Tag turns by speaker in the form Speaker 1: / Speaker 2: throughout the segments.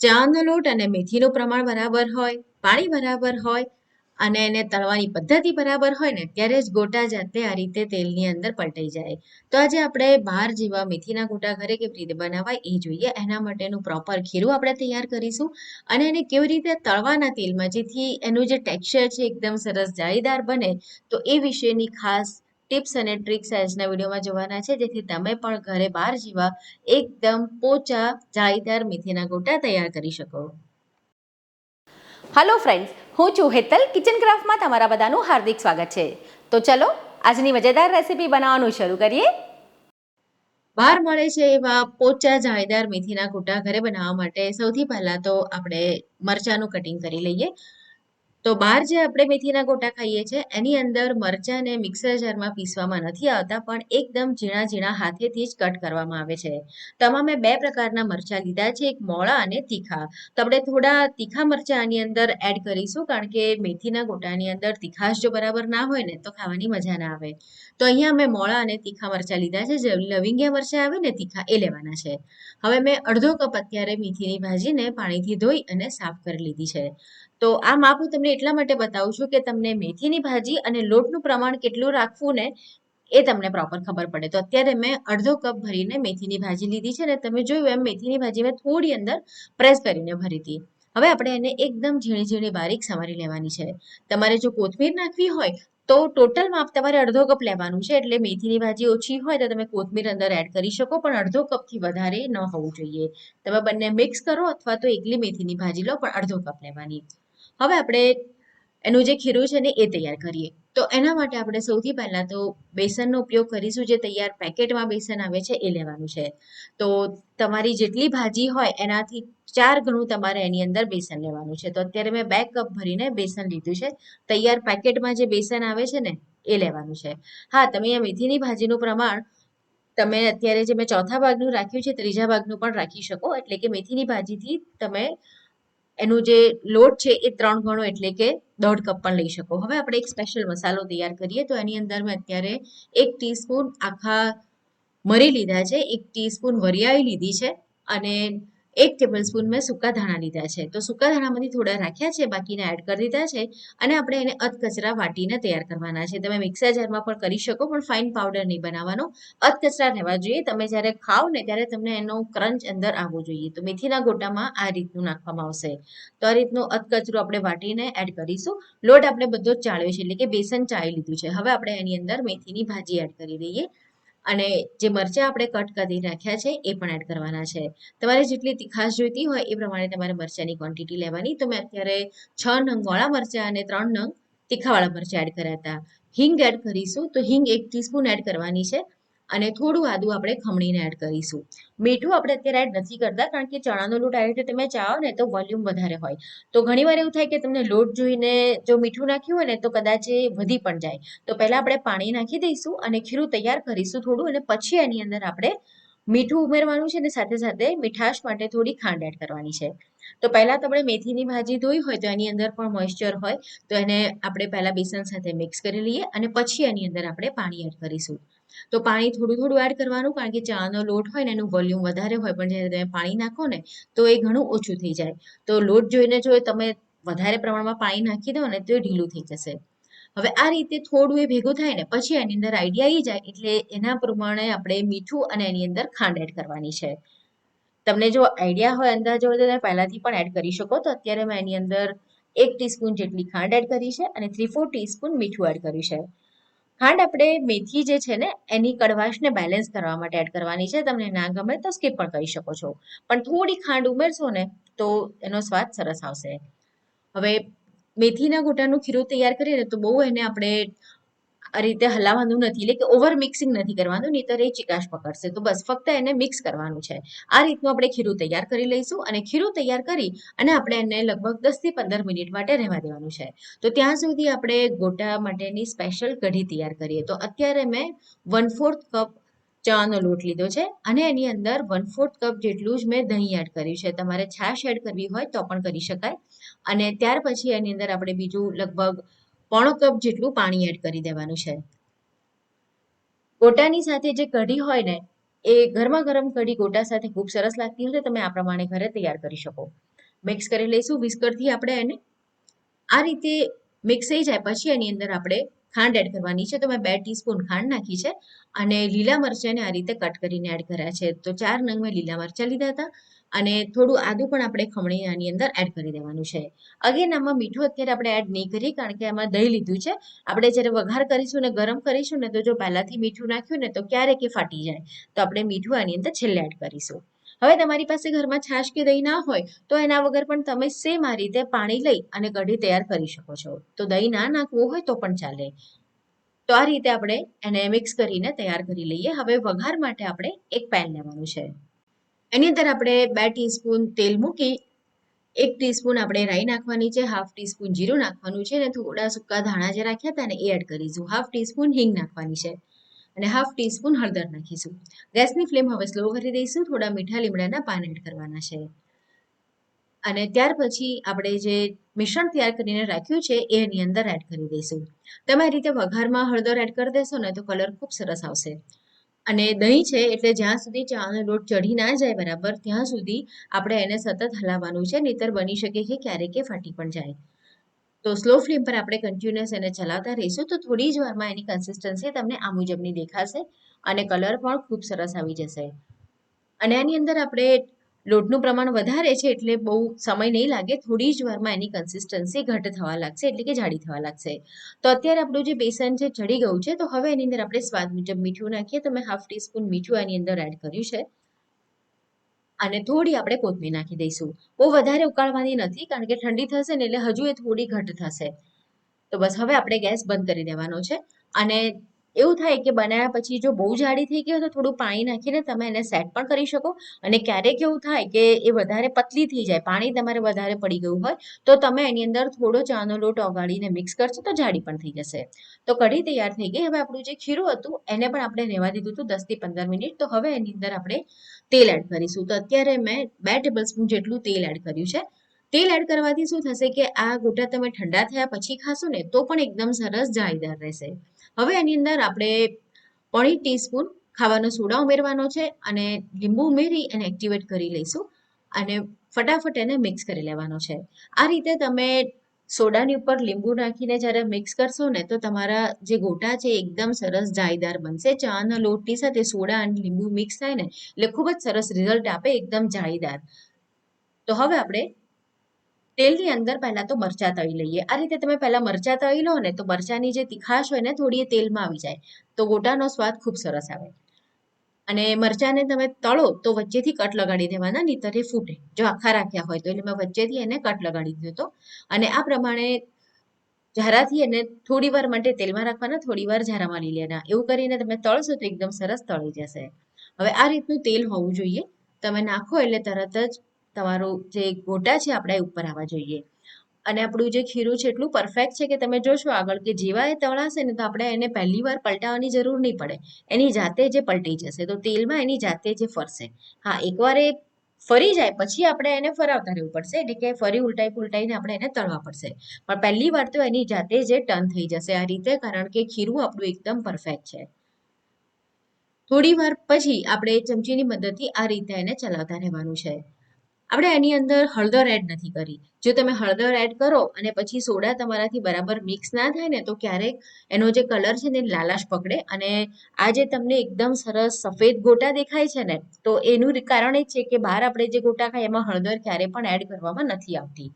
Speaker 1: ચાનો લોટ અને મેથીનું પ્રમાણ બરાબર હોય, પાણી બરાબર હોય અને એને તળવાની પદ્ધતિ બરાબર હોય ને, ત્યારે જ ગોટા જાતે આ રીતે તેલની અંદર પલટાઈ જાય. તો આજે આપણે બહાર જેવા મેથીના ગોટા ઘરે કેવી રીતે બનાવાય એ જોઈએ. એના માટેનું પ્રોપર ખીરું આપણે તૈયાર કરીશું અને એને કેવી રીતે તળવાના તેલમાં, જેથી એનું જે ટેક્સચર છે, એકદમ સરસ જાળીદાર બને, તો એ વિશેની ખાસ ટિપ્સ અને ટ્રિક્સ આજના વિડીયોમાં જોવાના છે. જેથી તમે પણ ઘરે બહાર જેવા એકદમ પોચા જાળીદાર મેથીના ગોટા તૈયાર કરી શકો.
Speaker 2: હલો ફ્રેન્ડ્સ હું છું હેતલ. કિચન ક્રાફ્ટમાં તમારા બધાનું હાર્દિક સ્વાગત છે. તો ચલો આજની મજેદાર રેસીપી બનાવવાનું શરૂ કરીએ.
Speaker 1: બહાર મળે છે એવા પોચા જાળીદાર મેથીના ગોટા ઘરે બનાવવા માટે સૌથી પહેલા તો આપણે મરચાંનું કટિંગ કરી લઈએ. તો બહાર જે આપણે મેથીના ગોટા ખાઈએ છીએ, એની અંદર મરચાંને મિક્સર જારમાં પીસવામાં નથી આવતા, પણ એકદમ ઝીણા ઝીણા હાથેથી જ કટ કરવામાં આવે છે. તમામે બે પ્રકારના મરચાં લીધા છે, એક મોળા અને તીખા. તો આપણે થોડા તીખા મરચાં આની અંદર એડ કરીશું, કારણ કે મેથીના ગોટાની અંદર તીખાશ જો બરાબર ના હોય ને, તો ખાવાની મજા ના આવે. તો અહીંયા મેં મોળા અને તીખા મરચાં લીધા છે, જે લવિંગિયા મરચાં આવે ને, તીખા એ લેવાના છે. હવે મેં અડધો કપ અત્યારે મેથીની ભાજીને પાણીથી ધોઈ અને સાફ કરી લીધી છે. તો આ માપ હું તમને એટલા માટે બતાવું છું કે તમને મેથીની ભાજી અને લોટનું પ્રમાણ કેટલું રાખવું ને એ તમને પ્રોપર ખબર પડે. તો અત્યારે મેં અડધો કપ ભરીને મેથીની ભાજી લીધી છે ને તમે જોયું એમ મેથીની ભાજી મેં થોડી અંદર પ્રેસ કરીને ભરી હતી. હવે આપણે એને એકદમ ઝીણી ઝીણી બારીક સમારી લેવાની છે. તમારે જો કોથમીર નાખવી હોય તો ટોટલ માપ તમારે અડધો કપ લેવાનું છે એટલે મેથીની ભાજી ઓછી હોય તો તમે કોથમીર અંદર એડ કરી શકો પણ અડધો કપથી વધારે ન હોવું જોઈએ. તમે બંને મિક્સ કરો અથવા તો એકલી મેથીની ભાજી લો પણ અડધો કપ લેવાની. હવે આપણે એનું જે ખીરું છે ને એ તૈયાર કરીએ. તો એના માટે આપણે સૌથી પહેલાં તો બેસનનો ઉપયોગ કરીશું. જે તૈયાર પેકેટમાં બેસન આવે છે એ લેવાનું છે. તો તમારી જેટલી ભાજી હોય એનાથી ચાર ગણું તમારે એની અંદર બેસન લેવાનું છે. તો અત્યારે મેં બે કપ ભરીને બેસન લીધું છે. તૈયાર પેકેટમાં જે બેસન આવે છે ને એ લેવાનું છે. હા, તમે આ મેથીની ભાજીનું પ્રમાણ તમે અત્યારે જે મેં ચોથા ભાગનું રાખ્યું છે, ત્રીજા ભાગનું પણ રાખી શકો. એટલે કે મેથીની ભાજીથી તમે એનું જે લોટ છે એ ત્રણ ગણો એટલે કે દોઢ કપ પણ લઈ શકો. હવે આપણે એક સ્પેશિયલ મસાલો તૈયાર કરીએ તો એની અંદર મેં અત્યારે એક ટીસ્પૂન આખા મરી લીધા છે, એક ટીસ્પૂન વરિયાળી લીધી છે અને એક ટેબલ સ્પૂન મેં સૂકા ધાણા લીધા છે. તો સૂકા ધાણામાંથી થોડા રાખ્યા છે, બાકીના એડ કરી દીધા છે અને આપણે એને અધકચરા વાટીને તૈયાર કરવાના છે. તમે મિક્સર જારમાં પણ કરી શકો, પણ ફાઇન પાવડર નહીં બનાવવાનો. અધકચરા રહેવા જોઈએ. તમે જ્યારે ખાઓ ને ત્યારે તમને એનો ક્રંચ અંદર આવવો જોઈએ. તો મેથીના ગોટામાં આ રીતનું નાખવામાં આવશે. તો આ રીતનું અધકચરું આપણે વાટીને એડ કરીશું. લોટ આપણે બધો ચાળ્યો છે, એટલે કે બેસન ચાળી લીધું છે. હવે આપણે એની અંદર મેથીની ભાજી એડ કરી દઈએ. અને જે મરચાં આપણે કટ કરી રાખ્યા છે, એ પણ એડ કરવાના છે. તમારે જેટલી તીખાશ જોઈતી હોય એ પ્રમાણે તમારે મરચાંની ક્વોન્ટિટી લેવાની. તો મેં અત્યારે છ નંગ વાળા મરચાં અને ત્રણ નંગ તીખાવાળા મરચાં એડ કર્યા હતા હિંગ એડ કરીશું તો હિંગ એક ટીસ્પૂન એડ કરવાની છે. અને થોડું આદું આપણે ખમણીને એડ કરીશું. મીઠું આપણે અત્યારે એડ નથી કરતા કારણ કે ચણાનો લોટ આવી રીતે તમે ચાવો ને તો વોલ્યુમ વધારે હોય. તો ઘણીવાર એવું થાય કે તમને લોટ જોઈને જો મીઠું નાખ્યું હોય ને તો કદાચ એ વધી પણ જાય. તો પહેલાં આપણે પાણી નાખી દઈશું અને ખીરું તૈયાર કરીશું થોડું અને પછી એની અંદર આપણે મીઠું ઉમેરવાનું છે અને સાથે સાથે મીઠાશ માટે થોડી ખાંડ એડ કરવાની છે. તો પહેલાં આપણે મેથીની ભાજી ધોઈ હોય તો એની અંદર પણ મોઇશ્ચર હોય તો એને આપણે પહેલાં બેસન સાથે મિક્સ કરી લઈએ અને પછી એની અંદર આપણે પાણી એડ કરીશું. તો પાણી થોડું થોડું એડ કરવાનું, કારણ કે ચાનો લોટ હોય ને એનું વોલ્યુમ વધારે હોય, પણ જ્યારે તમે પાણી નાખો ને, તો એ ઘણું ઓછું થઈ જાય. તો લોટ જોઈને જો તમે વધારે પ્રમાણમાં પાણી નાખી દો ને, તો ઢીલું થઈ જશે. હવે આ રીતે થોડું એ ભેગું થાય ને, પછી એની અંદર આઈડિયા આવી જાય, એટલે એના પ્રમાણે આપણે મીઠું અને એની અંદર ખાંડ એડ કરવાની છે. તમને જો આઈડિયા હોય અંદાજો હોય તો તમે પહેલાંથી પણ એડ કરી શકો. તો અત્યારે મેં એની અંદર એક ટીસ્પૂન જેટલી ખાંડ એડ કરી છે અને થ્રી ફોર ટીસ્પૂન મીઠું એડ કર્યું છે. ખાંડ આપણે મેથી જે છે ને, એની કડવાશને બેલેન્સ કરવા માટે એડ કરવાની છે. તમને ના ગમે તો સ્કીપ પણ કરી શકો છો. પણ થોડી ખાંડ ઉમેરશો ને, તો એનો સ્વાદ સરસ આવશે. હવે મેથીના ગોટાનું ખીરું તૈયાર કરીએ ને, તો બહુ એને આપણે આ રીતે હલાવવાનું નથી, એટલે કે ઓવર મિક્સિંગ નથી કરવાનું, નહીતર એ ચિકાશ પકડશે. તો બસ, ફક્ત એને મિક્સ કરવાનું છે. આ રીતનું આપણે ખીરું તૈયાર કરી લઈશું અને ખીરું તૈયાર કરી અને આપણે એને લગભગ દસથી પંદર મિનિટ માટે રહેવા દેવાનું છે. તો ત્યાં સુધી આપણે ગોટા માટેની સ્પેશિયલ કઢી તૈયાર કરીએ. તો અત્યારે મેં વન ફોર્થ કપ ચાનો લોટ લીધો છે અને એની અંદર વન ફોર્થ કપ જેટલું જ મેં દહીં એડ કર્યું છે. તમારે છાશ એડ કરવી હોય તો પણ કરી શકાય. અને ત્યાર પછી એની અંદર આપણે બીજું લગભગ પોણો કપ જેટલું પાણી એડ કરી દેવાનું છે. ગોટાની સાથે જે કઢી હોય ને, એ ગરમા ગરમ કઢી ગોટા સાથે ખૂબ સરસ લાગતી હોય તમે આ પ્રમાણે ઘરે તૈયાર કરી શકો. મિક્સ કરી લઈશું, વિસ્કરથી આપણે એને આ રીતે મિક્સ થઈ જાય, પછી એની અંદર આપણે ખાંડ એડ કરવાની છે. તો મેં બે ટીસ્પૂન ખાંડ નાખી છે અને લીલા મરચાંને આ રીતે કટ કરીને એડ કર્યા છે. તો ચાર નંગ મેં લીલા મરચાં લીધા હતા અને થોડું આદું પણ આપણે ખમણી આની અંદર એડ કરી દેવાનું છે. અગેન આમાં મીઠું અત્યારે આપણે એડ નહીં કરીએ કારણ કે આમાં દહીં લીધું છે. આપણે જ્યારે વઘાર કરીશું ને ગરમ કરીશું ને તો જો પહેલાથી મીઠું નાખ્યું ને તો ક્યારેક એ ફાટી જાય. તો આપણે મીઠું આની અંદર છેલ્લે એડ કરીશું. હવે તમારી પાસે ઘરમાં છાશ કે દહીં ના હોય, તો એના વગર પણ તમે સેમ આ રીતે પાણી લઈ અને કઢી તૈયાર કરી શકો છો. તો દહીં ના નાખવું હોય તો પણ ચાલે. તો આ રીતે આપણે એને મિક્સ કરીને તૈયાર કરી લઈએ. હવે વઘાર માટે આપણે એક પેન લેવાનું છે. એની અંદર આપણે બે ટીસ્પૂન તેલ મૂકી, એક ટીસ્પૂન આપણે રાઈ નાખવાની છે હાફ ટીસ્પૂન જીરું નાખવાનું છે અને થોડા સૂકા ધાણા જે રાખ્યા હતા ને એ એડ કરીશું. હાફ ટીસ્પૂન હિંગ નાખવાની છે. અને હાફ ટીસ્પૂન હળદર નાખીશું. ગેસની ફ્લેમ હવે સ્લો કરી દઈશું, થોડા મીઠા લીમડાના પાન એડ કરવાના છે. અને ત્યાર પછી આપણે જે મિશ્રણ તૈયાર કરીને રાખ્યું છે, એ એની અંદર એડ કરી દઈશું. તમે આ રીતે વઘારમાં હળદર એડ કરી દેશો ને તો કલર ખૂબ સરસ આવશે. અને દહીં છે, એટલે જ્યાં સુધી ચાનો લોટ ચઢી ના જાય બરાબર, ત્યાં સુધી આપણે એને સતત હલાવવાનું છે, નહીતર બની શકે કે ક્યારેક ફાટી પણ જાય. તો સ્લો ફ્લેમ પર આપણે કન્ટિન્યુઅસ એને ચલાવતા રહીશું તો થોડી જ વારમાં એની કન્સિસ્ટન્સી તમને આ મુજબની દેખાશે અને કલર પણ ખૂબ સરસ આવી જશે. અને આની અંદર આપણે લોટનું પ્રમાણ વધારે છે એટલે બહુ સમય નહીં લાગે, થોડી જ વારમાં એની કન્સિસ્ટન્સી ઘટ થવા લાગશે, એટલે કે જાડી થવા લાગશે. તો અત્યારે આપણું જે બેસન છે ચડી ગયું છે, તો હવે એની અંદર આપણે સ્વાદ મુજબ મીઠું નાખીએ. તો મેં હાફ ટીસ્પૂન મીઠું આની અંદર એડ કર્યું છે. અને થોડી આપણે કોથમીર નાખી દઈશું. બહુ વધારે ઉકાળવાની નથી, કારણ કે ઠંડી થશે ને એટલે હજુ એ થોડી ઘટ થશે. તો બસ હવે આપણે ગેસ બંધ કરી દેવાનો છે. અને એવું થાય કે બનાવ્યા પછી જો બહુ જાડી થઈ ગઈ હોય તો થોડું પાણી નાખીને તમે એને સેટ પણ કરી શકો. અને ક્યારેક એવું થાય કે એ વધારે પતલી થઈ જાય, પાણી તમારે વધારે પડી ગયું હોય, તો તમે એની અંદર થોડો ચાનો લોટ ઓગાળીને મિક્સ કરશો તો જાડી પણ થઈ જશે. તો કઢી તૈયાર થઈ ગઈ. હવે આપણું જે ખીરું હતું એને પણ આપણે રહેવા દીધું હતું દસથી પંદર મિનિટ. તો હવે એની અંદર આપણે તેલ એડ કરીશું. તો અત્યારે મેં બે ટેબલ સ્પૂન જેટલું તેલ એડ કર્યું છે. તેલ એડ કરવાથી શું થશે કે આ ગોટા તમે ઠંડા થયા પછી ખાશો ને, તો પણ એકદમ સરસ જાળીદાર રહેશે. હવે એની અંદર આપણે પોણી ટીસ્પૂન ખાવાનો સોડા ઉમેરવાનો છે અને લીંબુ ઉમેરી અને એક્ટિવેટ કરી લઈશું અને ફટાફટ એને મિક્સ કરી લેવાનો છે. આ રીતે તમે સોડાની ઉપર લીંબુ નાખીને જ્યારે મિક્સ કરશો ને તો તમારા જે ગોટા છે એકદમ સરસ જાળીદાર બનશે. ચાના લોટની સાથે સોડા અને લીંબુ મિક્સ થાય ને એટલે ખૂબ જ સરસ રિઝલ્ટ આપે, એકદમ જાળીદાર તો હવે આપણે તેલની અંદર પહેલા તો મરચા તળી લઈએ. આ રીતે તમે પહેલા મરચા તળી લો ને તો મરચાની જે તીખાશ હોય ને, થોડી એ તેલમાં આવી જાય. તો ગોટાનો સ્વાદ ખૂબ સરસ આવે. અને મરચાને તમે તળો તો વચ્ચેથી કટ લગાડી દેવાના, નહીતર એ ફૂટે. જો આખા રાખ્યા હોય તો એટલે મેં વચ્ચેથી એને કટ લગાડી દીધો અને આ પ્રમાણે ઝારાથી એને થોડી વાર માટે તેલમાં રાખવાના, થોડી વાર ઝારામાં લઈ લેવાના. એવું કરીને તમે તળશો તો એકદમ સરસ તળી જશે. હવે આ રીતનું તેલ હોવું જોઈએ. તમે નાખો એટલે તરત જ તમારું જે ગોટા છે આપણા ઉપર આવવા જોઈએ. અને આપણું જે ખીરું છે એટલું પરફેક્ટ છે કે તમે જોશો આગળ કે જેવા એ તળાશે ને તો આપણે એને પહેલી વાર પલટાવવાની જરૂર નહીં પડે. એની જાતે જે પલટી જશે તો તેલમાં એની જાતે જે ફરશે. હા, એકવાર એ ફરી જાય પછી આપણે એને ફરાવતા રહેવું પડશે. એટલે કે ફરી ઉલટાઈ પુલટાઈને આપણે એને તળવા પડશે. પણ પહેલી વાર તો એની જાતે જે ટર્ન થઈ જશે આ રીતે કારણ કે ખીરું આપણું એકદમ પરફેક્ટ છે. થોડી વાર પછી આપણે ચમચીની મદદથી આ રીતે એને ચલાવતા રહેવાનું છે. આપણે એની અંદર હળદર એડ નથી કરી. જો તમે હળદર એડ કરો અને પછી સોડા તમારાથી બરાબર મિક્સ ના થાય ને તો ક્યારેક એનો જે કલર છે ને લાલાશ પકડે અને આ જે તમને એકદમ સરસ સફેદ ગોટા દેખાય છે ને, તો એનું કારણ એ છે કે બહાર આપણે જે ગોટા ખાય એમાં હળદર ક્યારે પણ એડ કરવામાં નથી આવતી.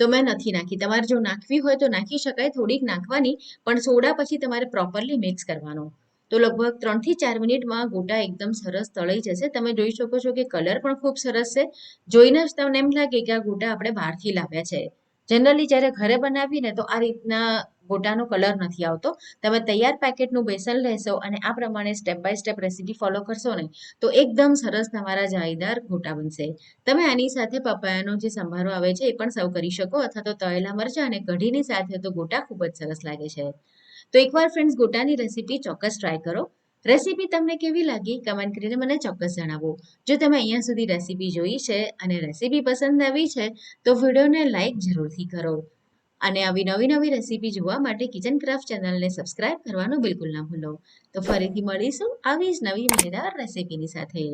Speaker 1: તો મેં નથી નાખી. તમારે જો નાખવી હોય તો નાખી શકાય, થોડીક નાખવાની, પણ સોડા પછી તમારે પ્રોપરલી મિક્સ કરવાનો. તો લગભગ ત્રણથી ચાર મિનિટમાં ગોટા એકદમ સરસ તળાઈ જશે. તમે જોઈ શકો છો કે કલર પણ ખૂબ સરસ છે. જોઈને જ તમને એમ લાગે કે આ ગોટા આપણે બહારથી લાવ્યા છે. જનરલી જ્યારે ઘરે બનાવીને તો આ રીતના ગોટાનો કલર નથી આવતો. તમે તૈયાર પેકેટનું બેસન લેશો અને આ પ્રમાણે step by step recipe follow કરશો ને, તો એકદમ સરસ તમારા જાળીદાર ગોટા બનશે. તમે આની સાથે પપાયાનો જે સંભારો આવે છે એ પણ સર્વ કરી શકો અથવા તો તળેલા મરચાં અને કઢીની સાથે તો ગોટા ખૂબ જ સરસ લાગે છે. તો એકવાર ફ્રેન્ડ્સ ગોટાની રેસીપી ચોક્કસ ટ્રાય કરો. રેસીપી તમને કેવી લાગી? કમેન્ટ કરીને મને ચોક્કસ જણાવો. જો તમે અહીંયા સુધી રેસીપી જોઈ છે અને રેસીપી પસંદ આવી છે, તો વિડીયોને લાઇક જરૂરથી કરો. અને આવી નવી નવી રેસીપી જોવા માટે કિચન ક્રાફ્ટ ચેનલને સબસ્ક્રાઇબ કરવાનું બિલકુલ ના ભૂલો. તો ફરીથી મળીશું આવી જ નવી મજેદાર રેસીપીની સાથે.